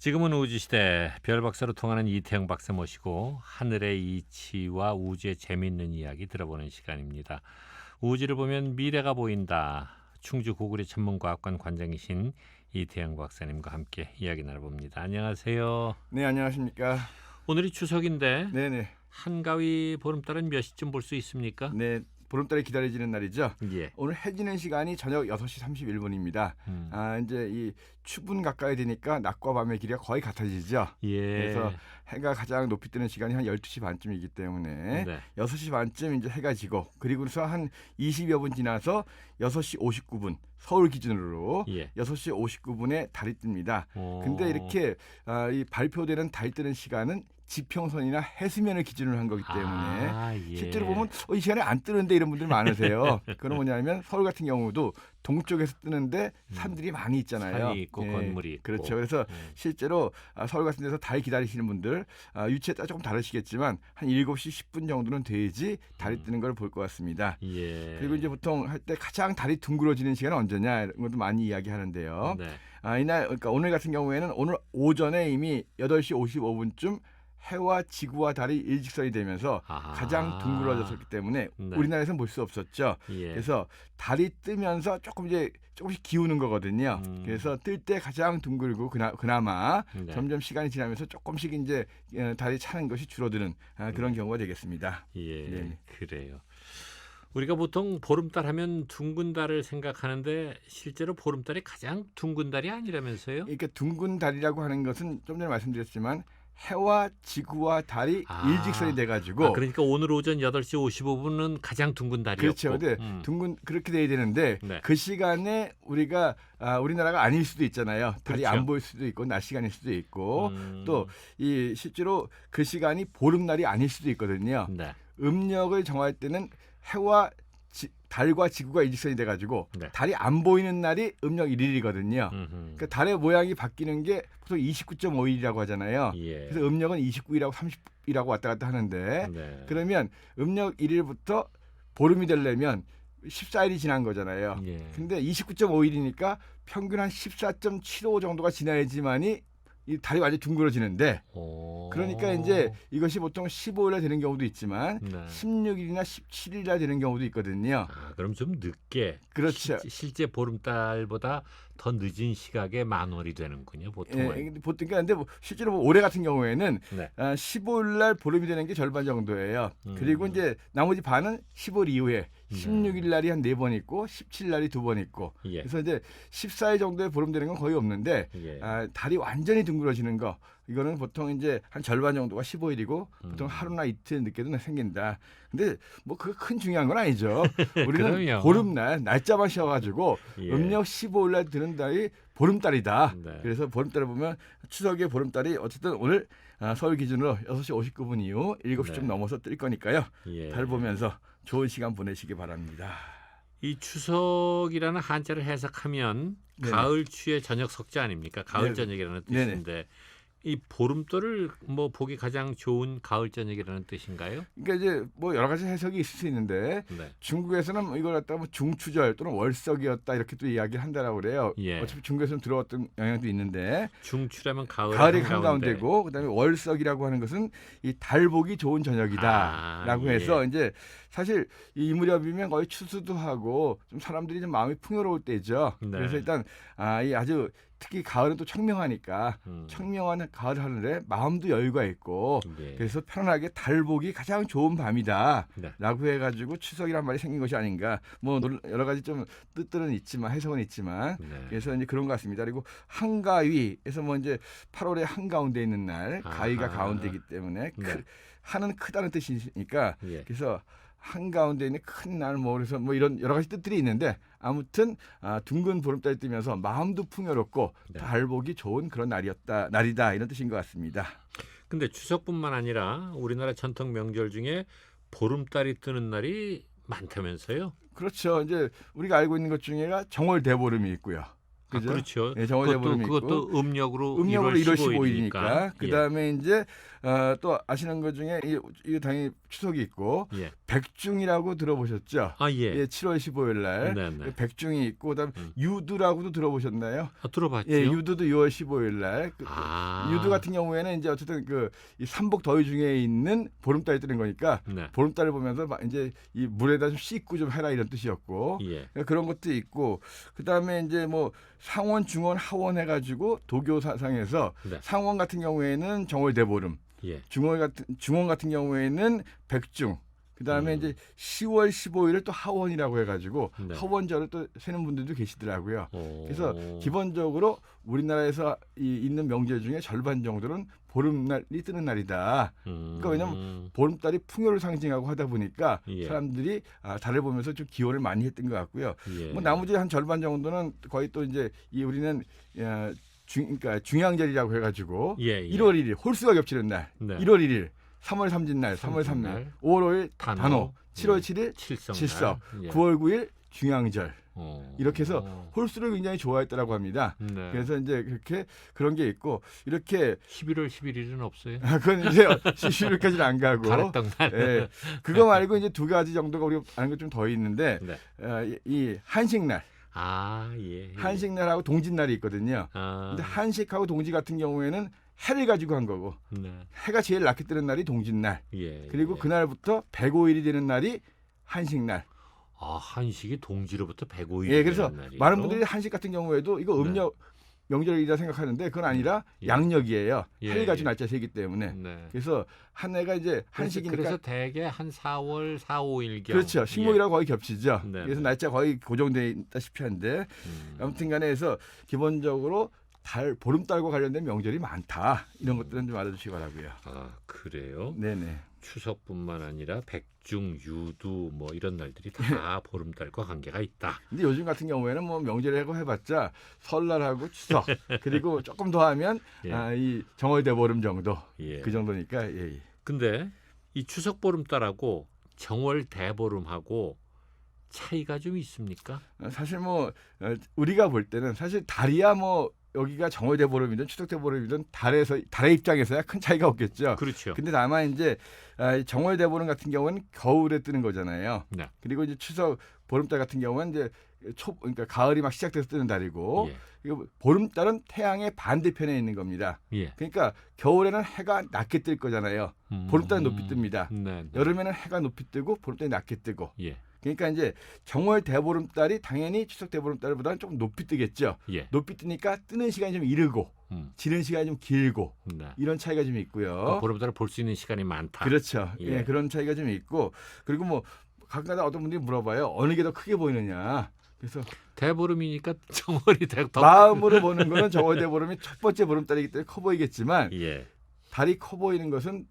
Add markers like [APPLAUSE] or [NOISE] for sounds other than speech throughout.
지금은 우주시대 별박사로 통하는 이태영 박사 모시고 하늘의 이치와 우주의 재미있는 이야기 들어보는 시간입니다. 우주를 보면 미래가 보인다. 충주 고구려 천문과학관 관장이신 이태영 박사님과 함께 이야기 나눠봅니다. 안녕하세요. 네 안녕하십니까. 오늘이 추석인데 네네 한가위 보름달은 몇 시쯤 볼 수 있습니까? 네 보름달이 기다려지는 날이죠. 예. 오늘 해지는 시간이 저녁 6시 31분입니다. 음. 아 이제 이 추분 가까이 되니까 낮과 밤의 길이가 거의 같아지죠. 예. 그래서 해가 가장 높이 뜨는 시간이 한 12시 반쯤이기 때문에 네. 6시 반쯤 이제 해가 지고 그리고서 한 20여 분 지나서 6시 59분 서울 기준으로 예. 6시 59분에 달이 뜹니다. 어. 근데 이렇게 아, 이 발표되는 달 뜨는 시간은 지평선이나 해수면을 기준으로 한 거기 때문에 아, 예. 실제로 보면 어, 이 시간에 안 뜨는데 이런 분들 많으세요. [LAUGHS] 그건 뭐냐면 서울 같은 경우도 동쪽에서 뜨는데 산들이 많이 있잖아요. 음. 산이 있고 예, 건물이 있고. 그렇죠. 그래서 음. 실제로 아, 서울 같은 데서 달 기다리시는 분들 아, 유치에 따라 조금 다르시겠지만 한 7시 10분 정도는 돼야지 달이 음. 뜨는 걸 볼 것 같습니다. 예. 그리고 이제 보통 할 때 가장 달이 둥그러지는 시간은 언제냐 이런 것도 많이 이야기하는데요. 네. 아, 이날 그러니까 오늘 같은 경우에는 오늘 오전에 이미 8시 55분쯤 해와 지구와 달이 일직선이 되면서 아하. 가장 둥그러졌기 때문에 네. 우리나라에서는 볼 수 없었죠. 예. 그래서 달이 뜨면서 조금 이제 조금씩 기우는 거거든요. 음. 그래서 뜰 때 가장 둥글고 그나, 그나마 네. 점점 시간이 지나면서 조금씩 이제 어, 달이 차는 것이 줄어드는 아, 그런 경우가 되겠습니다. 예, 네네. 그래요. 우리가 보통 보름달 하면 둥근 달을 생각하는데 실제로 보름달이 가장 둥근 달이 아니라면서요? 그러니까 둥근 달이라고 하는 것은 좀 전에 말씀드렸지만 해와 지구와 달이 아. 일직선이 돼가지고 아, 그러니까 오늘 오전 8시 55분은 가장 둥근 달이었고. 그렇죠. 근데 음. 둥근 그렇게 돼야 되는데 네. 그 시간에 우리가 아, 우리나라가 아닐 수도 있잖아요. 달이 그렇죠. 안 보일 수도 있고 낮 시간일 수도 있고 음. 또이 실제로 그 시간이 보름날이 아닐 수도 있거든요. 네. 음력을 정할 때는 해와 지, 달과 지구가 일직선이 돼가지고 네. 달이 안 보이는 날이 음력 1일이거든요. 음흠. 그러니까 달의 모양이 바뀌는 게 보통 29.5일이라고 하잖아요. 예. 그래서 음력은 29일하고 30일하고 왔다 갔다 하는데 네. 그러면 음력 1일부터 보름이 되려면 14일이 지난 거잖아요. 예. 근데 29.5일이니까 평균 한 14.75 정도가 지나야지만이 이 달이 완전히 둥그러지는데 오. 그러니까 이제 이것이 보통 15일에 되는 경우도 있지만 네. 16일이나 17일에 되는 경우도 있거든요. 아, 그럼 좀 늦게. 그렇죠. 실제, 실제 보름달보다 더 늦은 시각에 만월이 되는군요, 예, 보통은. 근데 보통 근데 뭐 실제로 뭐 올해 같은 경우에는 네. 아, 15일 날 보름이 되는 게 절반 정도예요. 음. 그리고 이제 나머지 반은 15일 이후에 네. 16일 날이 한 네 번 있고 17일 날이 두 번 있고 예. 그래서 이제 14일 정도에 보름 되는 건 거의 없는데 예. 아, 달이 완전히 둥그러지는 거 이거는 보통 이제 한 절반 정도가 15일이고 보통 음. 하루나 이틀 늦게도 생긴다. 근데 뭐 그거 큰 중요한 건 아니죠. [LAUGHS] 우리는. 보름날 날짜만 씌워가지고 예. 음력 15일 날 드는 달이 보름달이다. 네. 그래서 보름달을 보면 추석의 보름달이 어쨌든 오늘 아, 서울 기준으로 6시 59분 이후 7시 네. 좀 넘어서 뜰 거니까요. 예. 달 보면서 좋은 시간 보내시기 바랍니다. 이 추석이라는 한자를 해석하면 네네. 가을 추의 저녁 석자 아닙니까? 가을 네네. 저녁이라는. 뜻인데 이 보름달을 뭐 보기 가장 좋은 가을 저녁이라는 뜻인가요? 그러니까 이제 뭐 여러 가지 해석이 있을 수 있는데 네. 중국에서는 뭐 이걸 갖다가 뭐 중추절 또는 월석이었다 이렇게 또 이야기를 한다라고 그래요. 예. 어차피 중국에서는 들어왔던 영향도 있는데 중추라면 가을 가을이 한가운데고 그다음에 월석이라고 하는 것은 이 달보기 좋은 저녁이다라고 아, 해서 이제 사실 이 무렵이면 거의 추수도 하고 좀 사람들이 좀 마음이 풍요로울 때죠. 네. 그래서 일단 아이 아주 특히 가을은 또 청명하니까 음. 청명한 가을 하늘에 마음도 여유가 있고 예. 그래서 편안하게 달 보기 가장 좋은 밤이다. 네. 라고 해가지고 추석이란 말이 생긴 것이 아닌가. 뭐 놀- 여러 가지 좀 뜻들은 있지만 해석은 있지만 네. 그래서 이제 그런 것 같습니다. 그리고 한가위에서 뭐 이제 8월에 한 가운데 있는 날 가위가 아하. 가운데이기 때문에 크, 네. 하는 크다는 뜻이니까 예. 그래서 한가운데 있는 큰날뭐 그래서 뭐 이런 여러 가지 뜻들이 있는데 아무튼 아, 둥근 보름달이 뜨면서 마음도 풍요롭고 네. 달 보기 좋은 그런 날이었다 날이다 이런 뜻인 것 같습니다. 근데 추석뿐만 아니라 우리나라 전통 명절 중에 보름달이 뜨는 날이 많다면서요? 그렇죠. 이제 우리가 알고 있는 것 중에가 정월 대보름이 있고요. 아, 그죠? 그렇죠. 예, 그것도 그것도 음력으로 음력으로 1월 15일이니까 15일이니까. 그다음에 이제 어, 또 아시는 것 중에 이, 이 당연히 추석이 있고 예. 예. 백중이라고 들어보셨죠? 아 예. 예, 7월 15일 날 네네. 백중이 있고 그다음 음. 유두라고도 들어보셨나요? 아, 들어봤죠. 예, 유두도 6월 15일 날. 그, 아. 유두 같은 경우에는 이제 어쨌든 그 이 삼복 더위 중에 있는 보름달이 뜨는 거니까 네. 보름달을 보면서 막 이제 이 물에다 좀 씻고 좀 해라 이런 뜻이었고 예. 그런 것도 있고 그다음에 이제 뭐 상원, 중원, 하원 해가지고 도교 사상에서 네. 상원 같은 경우에는 정월 대보름, 예. 중원 같은 중원 같은 경우에는 백중. 그다음에 음. 이제 10월 15일을 또 하원이라고 해가지고 네. 하원절을 또 세는 분들도 계시더라고요. 오. 그래서 기본적으로 우리나라에서 이 있는 명절 중에 절반 정도는 보름날이 뜨는 날이다. 음. 그러니까 왜냐면 보름달이 풍요를 상징하고 하다 보니까 예. 사람들이 아, 달을 보면서 좀 기원을 많이 했던 것 같고요. 예. 뭐 나머지 한 절반 정도는 거의 또 이제 이 우리는 야, 중, 그러니까 중양절이라고 해가지고 예, 예. 1월 1일 홀수가 겹치는 날, 네. 1월 1일, 3월 3진 날, 3월 3일, 삼진날, 5월 5일 단오, 단오, 7월 예. 7일 칠성. 칠석, 예. 9월 9일 중양절 어. 이렇게 해서 홀수를 굉장히 좋아했다라고 합니다. 네. 그래서 이제 그렇게 그런 게 있고 이렇게 11월 11일은 없어요. 아, 그건 이제 11일까지는 안 가고 가랬던 날. 예, 그거 [LAUGHS] 말고 이제 두 가지 정도가 우리가 아는 게 좀 더 있는데 네. 어, 이- 이 한식 날, 아 예. 예. 한식 날하고 동짓 날이 있거든요. 아. 근데 한식하고 동지 같은 경우에는 해를 가지고 한 거고 네. 해가 제일 낮게 뜨는 날이 동짓날 예. 그리고 예. 그날부터 105일이 되는 날이 한식날. 아 한식이 동지로부터 105일. 예, 그래서 많은 분들이 한식 같은 경우에도 이거 네. 음력 명절이라 생각하는데 그건 아니라 예. 양력이에요. 예, 해를 가지고 예. 날짜 세기 때문에. 네. 그래서 한 해가 이제 한식이니까 그래서 대개 한 4월 4, 5일경. 그렇죠. 식목이라고 거의 겹치죠. 네, 그래서 네. 날짜 거의 고정돼 있다시피 한데 음. 아무튼 간에 해서 기본적으로 달 보름달과 관련된 명절이 많다. 이런 것들은 좀 알아주시기 바라고요. 아 그래요? 네네. 추석뿐만 아니라 백중, 유두 뭐 이런 날들이 다 보름달과 관계가 있다. 근데 요즘 같은 경우에는 뭐 명절이라고 해봤자 설날하고 추석 [LAUGHS] 그리고 조금 더 하면 예. 아, 이 정월대 보름 정도 예. 그 정도니까 예, 예. 근데 이 추석 보름달하고 정월 대보름하고 차이가 좀 있습니까? 어, 사실 뭐 어, 우리가 볼 때는 사실 달이야 뭐 여기가 정월대 보름이든 추석대 보름이든 달에서 달의 입장에서야 큰 차이가 없겠죠. 그렇죠. 근데 다만 이제 아, 이 정월 대 보름 같은 경우는 겨울에 뜨는 거잖아요. 네. 그리고 이제 추석 보름달 같은 경우는 이제 초 그러니까 가을이 막 시작돼서 뜨는 달이고 예. 이거 보름달은 태양의 반대편에 있는 겁니다. 예. 그러니까 겨울에는 해가 낮게 뜰 거잖아요. 음. 보름달은 높이 뜹니다. 네. 네. 여름에는 해가 높이 뜨고 보름달이 낮게 뜨고. 예. 그러니까 이제 정월 대보름달이 당연히 추석 대보름달보다는 조금 높이 뜨겠죠. 예. 높이 뜨니까 뜨는 시간이 좀 이르고 음. 지는 시간이 좀 길고 네. 이런 차이가 좀 있고요. 보름달을 볼 수 있는 시간이 많다. 그렇죠. 예. 예. 그런 차이가 좀 있고 그리고 뭐 가끔가다 어떤 분들이 물어봐요. 어느 게 더 크게 보이느냐. 그래서 대보름이니까 [LAUGHS] 정월이 더 더- 마음으로 [LAUGHS] 보는 거는 정월 대보름이 첫 번째 보름달이기 때문에 커 보이겠지만 예. 달이 커 보이는 것은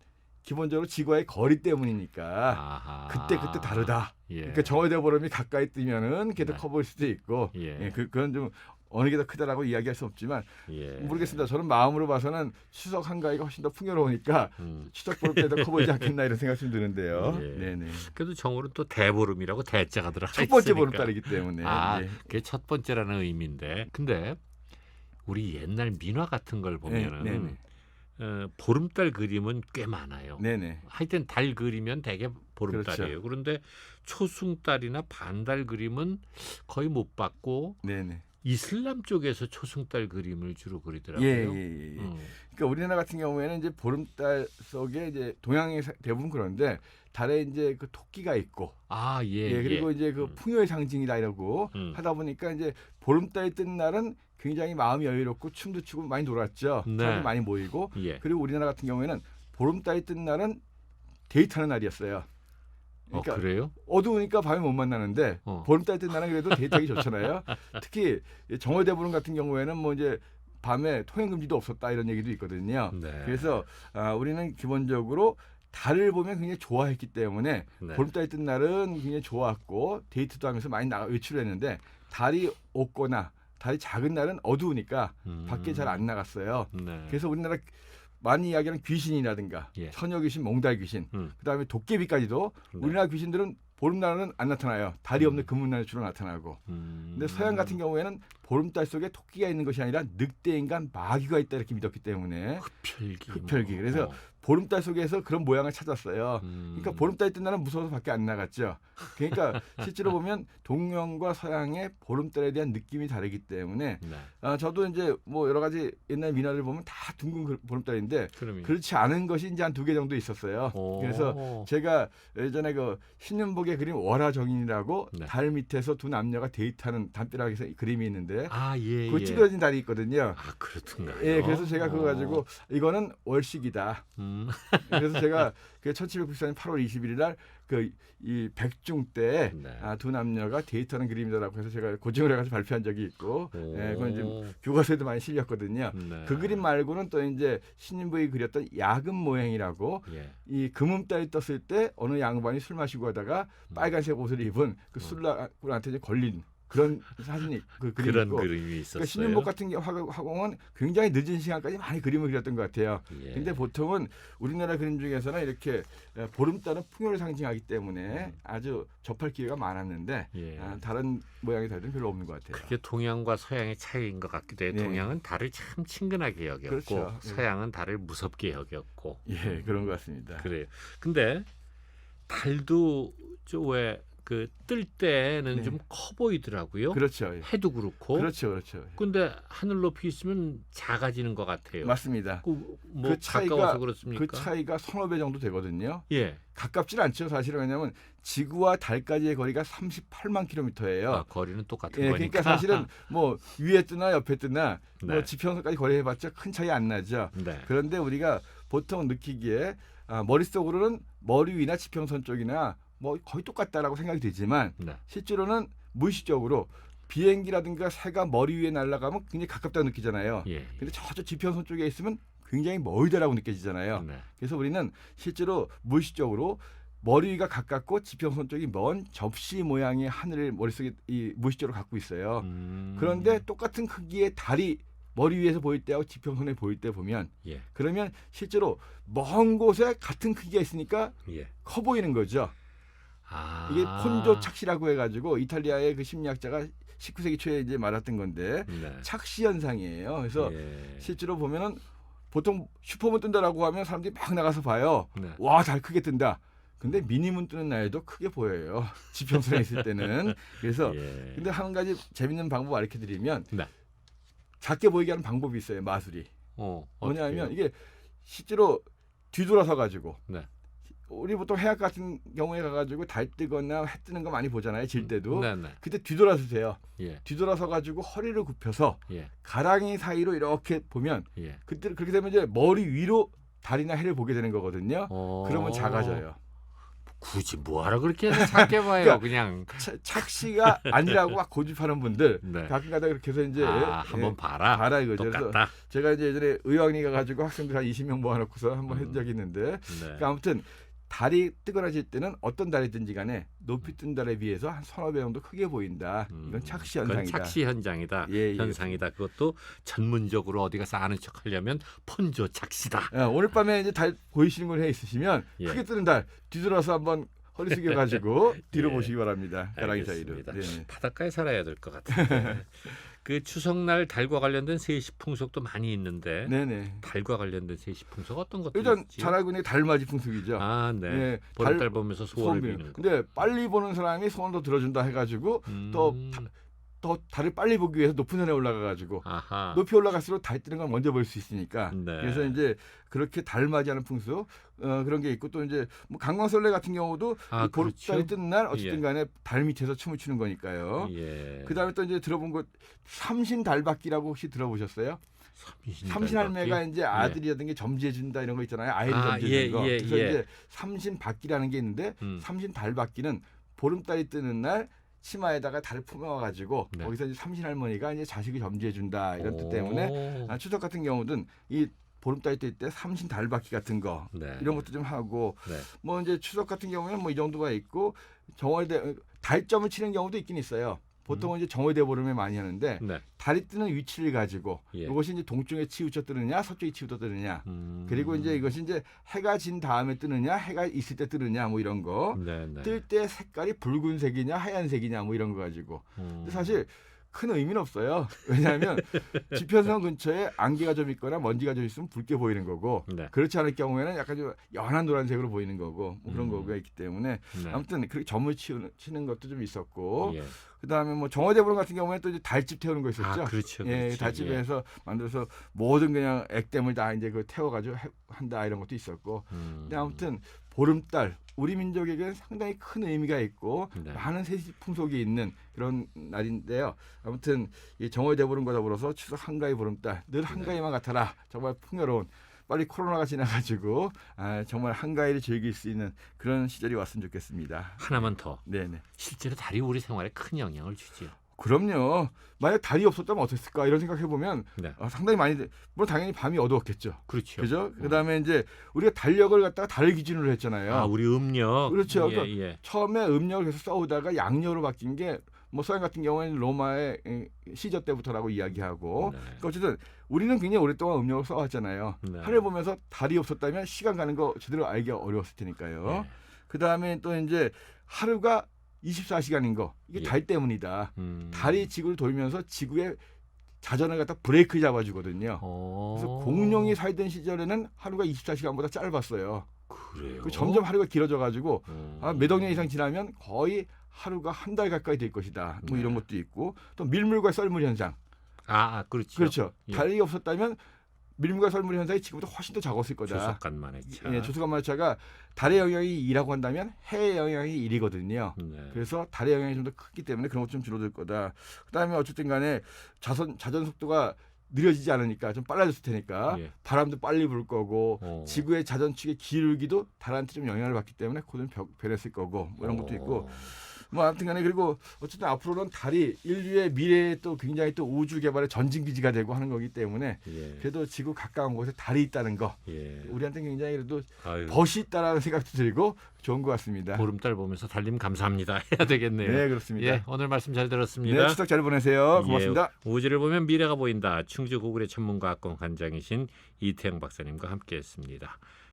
기본적으로 지구와의 거리 때문이니까 아하. 그때 그때 다르다. 예. 그러니까 정월 대보름이 가까이 뜨면은 걔도 네. 커 보일 수도 있고 예. 예, 그, 그건 좀 어느 게 더 크다라고 이야기할 수 없지만 예. 모르겠습니다. 저는 마음으로 봐서는 추석 한가위가 훨씬 더 풍요로우니까 음. 추석 보름 때도 커 보이지 않겠나 이런 생각이 좀 드는데요. 예. 네네. 그래도 정월은 또 대보름이라고 대자가 들어가 첫 번째 있으니까. 보름달이기 때문에. 아, 예. 그게 첫 번째라는 의미인데. 근데 우리 옛날 민화 같은 걸 보면은 네, 네네. 어, 보름달 그림은 꽤 많아요. 네네. 하여튼 달 그리면 대개 보름달이에요. 그렇죠. 그런데 초승달이나 반달 그림은 거의 못 봤고 네네. 이슬람 쪽에서 초승달 그림을 주로 그리더라고요. 예, 예, 예. 예. 음. 그러니까 우리나라 같은 경우에는 이제 보름달 속에 이제 동양이 사- 대부분 그런데 달에 이제 그 토끼가 있고 아, 예. 예, 그리고 예. 이제 그 음. 풍요의 상징이다 이러고 음. 하다 보니까 이제 보름달이 뜬 날은 굉장히 마음이 여유롭고 춤도 추고 많이 놀았죠. 네. 사람이 많이 모이고 예. 그리고 우리나라 같은 경우에는 보름달이 뜬 날은 데이트하는 날이었어요. 어, 그러니까 그래요? 어두우니까 밤에 못 만나는데 어. 보름달 뜬 날은 그래도 데이트하기 [LAUGHS] 좋잖아요. 특히 정월대보름 같은 경우에는 뭐 이제 밤에 통행 금지도 없었다 이런 얘기도 있거든요. 네. 그래서 아, 우리는 기본적으로 달을 보면 굉장히 좋아했기 때문에 네. 보름달이 뜬 날은 굉장히 좋았고 데이트도 하면서 많이 나가 외출을 했는데 달이 없거나 달이 작은 날은 어두우니까 음. 밖에 잘 안 나갔어요. 네. 그래서 우리나라 많이 이야기하는 귀신이라든가 예. 처녀 귀신, 몽달 귀신, 음. 그다음에 도깨비까지도 네. 우리나라 귀신들은 보름날은 안 나타나요. 달이 없는 음. 금음날에 주로 나타나고. 음. 근데 서양 같은 경우에는 보름달 속에 토끼가 있는 것이 아니라 늑대 인간 마귀가 있다 이렇게 믿었기 때문에. 흡혈기. 뭐. 그래서 어. 보름달 속에서 그런 모양을 찾았어요. 음. 그러니까 보름달이 뜬 날은 무서워서 밖에 안 나갔죠. 그러니까 [LAUGHS] 실제로 보면 동양과 서양의 보름달에 대한 느낌이 다르기 때문에 네. 아, 저도 이제 뭐 여러 가지 옛날 미나를 보면 다 둥근 그 보름달인데 그러면 그렇지 않은 것이 이제 한 두 개 정도 있었어요. 오. 그래서 제가 예전에 그 신윤복의 그림 월화정인이라고 네. 달 밑에서 두 남녀가 데이트하는 담벼락에서 그림이 있는데 아 예. 그 예. 찌그러진 달이 있거든요. 아 그렇던가요? 예, 그래서 제가 그거 어. 가지고 이거는 월식이다. 음. 그래서 제가 그 1794년 8월 21일 날그 이 백중 때 네. 아, 두 남녀가 데이트하는 그림이다라고 해서 제가 고증을 해가지고 발표한 적이 있고 예, 그건 이제 오. 교과서에도 많이 실렸거든요. 네. 그 그림 말고는 또 이제 신인부이 그렸던 야금 모양이라고 예. 이 금음달이 떴을 때 어느 양반이 술 마시고 하다가 음. 빨간색 옷을 입은 그 술락꾼한테 이제 걸린 그런 사진이 그 그림이 그런 있고 그림이 있었어요. 그러니까 신윤복 같은 화공- 화공은 굉장히 늦은 시간까지 많이 그림을 그렸던 것 같아요. 예. 근데 보통은 우리나라 그림 중에서는 이렇게 에, 보름달은 풍요를 상징하기 음. 때문에 아주 접할 기회가 많았는데 예. 아, 다른 모양이 다른 별로 없는 것 같아요. 그게 동양과 서양의 차이인 것 같기도 해요. 네. 동양은 달을 참 친근하게 여겼고 그렇죠. 예. 서양은 달을 무섭게 여겼고 예, 그런 것 같습니다. 그래요. 근데 달도 왜 그 뜰 때는 네. 좀 커 보이더라고요. 그렇죠. 예. 해도 그렇고. 그렇죠, 그렇죠. 근데 하늘 높이 있으면 작아지는 것 같아요. 맞습니다. 그, 뭐 그 차이가- 가까워서 그렇습니까? 그 차이가 서너 배 정도 되거든요. 예. 가깝진 않죠, 사실은 왜냐하면 지구와 달까지의 거리가 38만 킬로미터예요. 아, 거리는 똑같은 예, 거니까. 그러니까 사실은 뭐 위에 뜨나 옆에 뜨나 네. 뭐 지평선까지 거리해봤자 큰 차이 안 나죠. 네. 그런데 우리가 보통 느끼기에 아, 머릿속으로는 머리 위나 지평선 쪽이나 뭐 거의 똑같다라고 생각이 되지만 네. 실제로는 무의식적으로 비행기라든가 새가 머리 위에 날아가면 굉장히 가깝다고 느끼잖아요. 예. 근데 저쪽 지평선 쪽에 있으면 굉장히 멀다라고 느껴지잖아요. 네. 그래서 우리는 실제로 무의식적으로 머리 위가 가깝고 지평선 쪽이 먼 접시 모양의 하늘을 머릿속에 이 무의식적으로 갖고 있어요. 음. 그런데 똑같은 크기의 달이 머리 위에서 보일 때하고 지평선에 보일 때 보면 예. 그러면 실제로 먼 곳에 같은 크기가 있으니까 예. 커 보이는 거죠. 아. 이게 폰조 착시라고 해가지고 이탈리아의 그 심리학자가 19세기 초에 이제 말했던 건데 네. 착시 현상이에요. 그래서 예. 실제로 보면은 보통 슈퍼문 뜬다라고 하면 사람들이 막 나가서 봐요. 네. 와, 달 크게 뜬다. 근데 미니문 뜨는 날에도 크게 보여요. [LAUGHS] 지평선에 있을 때는. 그래서 [LAUGHS] 예. 근데 한 가지 재밌는 방법 알려 드리면 네. 작게 보이게 하는 방법이 있어요. 마술이. 어, 뭐냐면? 이게 실제로 뒤돌아서 가지고 네. 우리 보통 해악 같은 경우에 가가지고 달 뜨거나 해 뜨는 거 많이 보잖아요. 질 때도. 네, 네. 그때 뒤돌아서세요. 예. 뒤돌아서 가지고 허리를 굽혀서 예. 가랑이 사이로 이렇게 보면 예. 그때 그렇게 되면 이제 머리 위로 달이나 해를 보게 되는 거거든요. 어. 그러면 작아져요. 굳이 뭐하러 그렇게 해서 작게 봐요. 그러니까 그냥 차- 착시가 아니라고 막 고집하는 분들 [LAUGHS] 네. 가끔가다 그렇게 해서 이제 아, 예, 한번 봐라. 봐라 이거죠. 그래서 똑같다. 제가 이제 예전에 의왕리 가 가지고 학생들 한 20명 모아놓고서 한번 음. 한 적이 있는데 네. 그러니까 아무튼 달이 뜨거나 질 때는 어떤 달이 든지 간에 높이 뜬 달에 비해서 한 서너 배 정도 크게 보인다. 이건 음, 착시 현상이다. 착시 현상이다. 예, 예. 현상이다. 그것도 전문적으로 어디 가서 아는 척 하려면 폰조 착시다. 예, 오늘 밤에 이제 달 보이시는 걸해 있으시면 예. 크게 뜨는 달 뒤돌아서 한번 허리 숙여 가지고 [LAUGHS] 뒤로 예. 보시기 바랍니다. 알겠습니다. 네. 바닷가에 살아야 될 것 같은데. [LAUGHS] 그 추석날 달과 관련된 세시 풍속도 많이 있는데 네네. 달과 관련된 세시 풍속 어떤 것들 일단 있지? 잘 알고 있는 게 달맞이 풍속이죠. 아, 네. 예, 보름달 달- 보면서 소원 소원을 거. 근데 빨리 보는 사람이 소원 더 들어준다 해가지고 또 음, 다- 더 달을 빨리 보기 위해서 높은 산에 올라가가지고 아하. 높이 올라갈수록 달 뜨는 걸 먼저 볼 수 있으니까 네. 그래서 이제 그렇게 달 맞이하는 풍습 어, 그런 게 있고 또 이제 뭐 강광설레 같은 경우도 아, 이 보름달이 그렇죠. 뜨는 날 어쨌든 예. 간에 달 밑에서 춤을 추는 거니까요. 예. 그다음에 또 이제 들어본 것 삼신 달받기라고 혹시 들어보셨어요? 삼신 삼신 할매가 달받기? 이제 아들이라든가 점지해 준다 이런 거 있잖아요. 아이를 아, 점지해 예, 주는 거. 예, 그래서 예. 이제 삼신 받기라는 게 있는데 음. 삼신 달받기는 보름달이 뜨는 날 치마에다가 달을 품어 가지고 네. 거기서 이제 삼신 할머니가 이제 자식을 점지해 준다 이런 뜻 오. 때문에 아, 추석 같은 경우는 이 보름달이 뜰때 삼신 달받기 같은 거 네. 이런 것도 좀 하고 네. 뭐 이제 추석 같은 경우에는 뭐 이 정도가 있고 정월대 달점을 치는 경우도 있긴 있어요. 보통은 이제 정월대 보름에 많이 하는데 네. 달이 뜨는 위치를 가지고 예. 이것이 이제 동쪽에 치우쳐 뜨느냐 서쪽에 치우쳐 뜨느냐 음. 그리고 이제 이것이 이제 해가 진 다음에 뜨느냐 해가 있을 때 뜨느냐 뭐 이런 거 네, 네. 뜰때 색깔이 붉은색이냐 하얀색이냐 뭐 이런 거 가지고 음. 근데 사실 큰 의미는 없어요. 왜냐하면 [LAUGHS] 지평선 근처에 안개가 좀 있거나 먼지가 좀 있으면 붉게 보이는 거고 네. 그렇지 않을 경우에는 약간 좀 연한 노란색으로 보이는 거고 뭐 그런 음. 거가 있기 때문에 네. 아무튼 그렇게 점을 치는, 치는 것도 좀 있었고 예. 그다음에 뭐 정화대보름 같은 경우에는 또 이제 달집 태우는 거 있었죠. 아, 그렇죠. 예, 그렇죠. 달집에서 만들어서 모든 그냥 액땜을 다 이제 그 태워 가지고 해- 한다 이런 것도 있었고 음. 근데 아무튼 보름달 우리 민족에게는 상당히 큰 의미가 있고 네. 많은 세시 풍속이 있는 그런 날인데요. 아무튼 이 정월 대보름과 더불어서 추석 한가위 보름달 늘 한가위만 같아라. 정말 풍요로운 빨리 코로나가 지나가지고 아, 정말 한가위를 즐길 수 있는 그런 시절이 왔으면 좋겠습니다. 하나만 더. 네네. 실제로 달이 우리 생활에 큰 영향을 주지요. 그럼요. 만약 달이 없었다면 어땠을까 이런 생각해 보면 네. 어, 상당히 많이 물론 당연히 밤이 어두웠겠죠. 그렇죠. 그죠? 그다음에 이제 우리가 달력을 갖다가 달을 기준으로 했잖아요. 아, 우리 음력. 그렇죠. 예, 그러니까 예. 처음에 음력을 계속 써오다가 양력으로 바뀐 게 뭐 서양 같은 경우에는 로마의 에, 시저 때부터라고 이야기하고 네. 그러니까 어쨌든 우리는 굉장히 오랫동안 음력을 써왔잖아요. 네. 하늘 보면서 달이 없었다면 시간 가는 거 제대로 알기가 어려웠을 테니까요. 네. 그 다음에 또 이제 하루가 24시간인 거 이게 예. 달 때문이다. 음. 달이 지구를 돌면서 지구의 자전을 갖다 브레이크 잡아주거든요. 어. 그래서 공룡이 살던 시절에는 하루가 24시간보다 짧았어요. 그래요. 그 점점 하루가 길어져 가지고 음. 아, 몇 억 년 이상 지나면 거의 하루가 한 달 가까이 될 것이다. 뭐 네. 이런 것도 있고 또 밀물과 썰물 현상. 아, 아, 그렇죠. 그렇죠. 예. 달이 없었다면 밀물과 썰물 현상이 지금보다 훨씬 더 적었을 거다. 조석간만의 차. 예, 조수간만차가 달의 영향이 2라고 한다면 해의 영향이 1이거든요. 네. 그래서 달의 영향이 좀 더 크기 때문에 그런 것 좀 줄어들 거다. 그다음에 어쨌든 간에 자선 자전 속도가 느려지지 않으니까 좀 빨라졌을 테니까 예. 바람도 빨리 불 거고 어. 지구의 자전축의 기울기도 달한테 좀 영향을 받기 때문에 그는 변했을 거고 뭐 이런 것도 있고 어. 뭐 아무튼간에 그리고 어쨌든 앞으로는 달이 인류의 미래에 또 굉장히 또 우주 개발의 전진 기지가 되고 하는 거기 때문에 예. 그래도 지구 가까운 곳에 달이 있다는 거 예. 우리한테 굉장히 그래도 아유, 벗이 있다라는 생각도 들고 좋은 것 같습니다. 보름달 보면서 달님 감사합니다. [LAUGHS] 해야 되겠네요. 네 그렇습니다. 예, 오늘 말씀 잘 들었습니다. 네 추석 잘 보내세요. 고맙습니다. 예, 우주를 보면 미래가 보인다. 충주 고구려 천문과학관 관장이신 이태영 박사님과 함께했습니다.